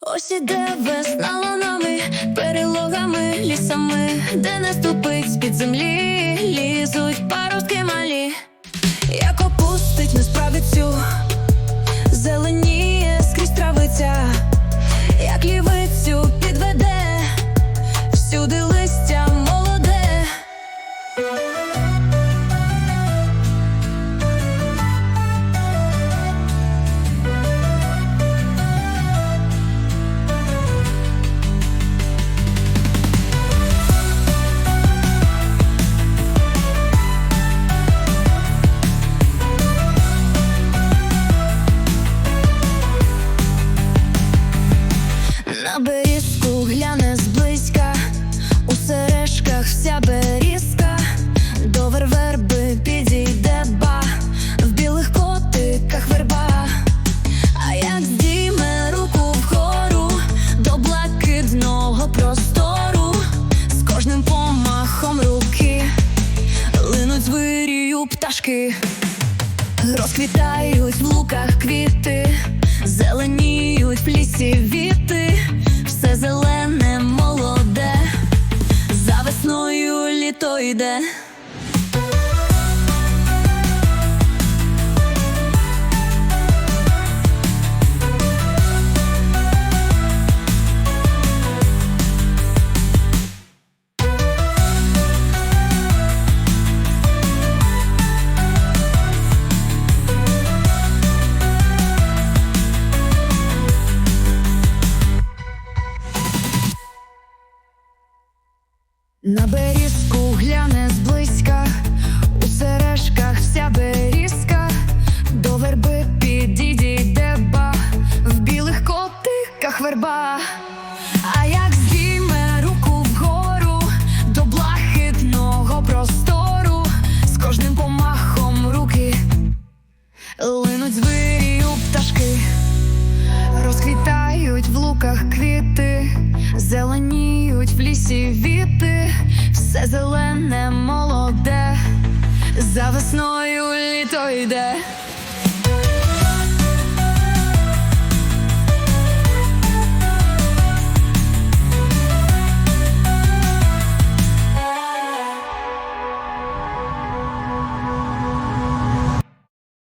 Ось іде весна ланами, перелогами, лісами, де не ступить з-під землі, лізуть паростки малі, як опустить несправицю, зеленіє Берізку гляне зблизька, у сережках вся берізка, до верби підійде ба, в білих котиках верба, а як здійме руку вгору до блакитного простору, з кожним помахом руки линуть звирію пташки. Розквітають в луках квіти, зеленіють в лісі віти, літо йде. На берізку гляне зблизька, у сережках вся берізка, до верби підійде ба, в білих котиках верба. А як здійме руку вгору до блакитного простору, з кожним помахом руки линуть звирію пташки. Розквітають в луках квіти, зеленіють в лісі віти, все зелене молоде, за весною літо йде.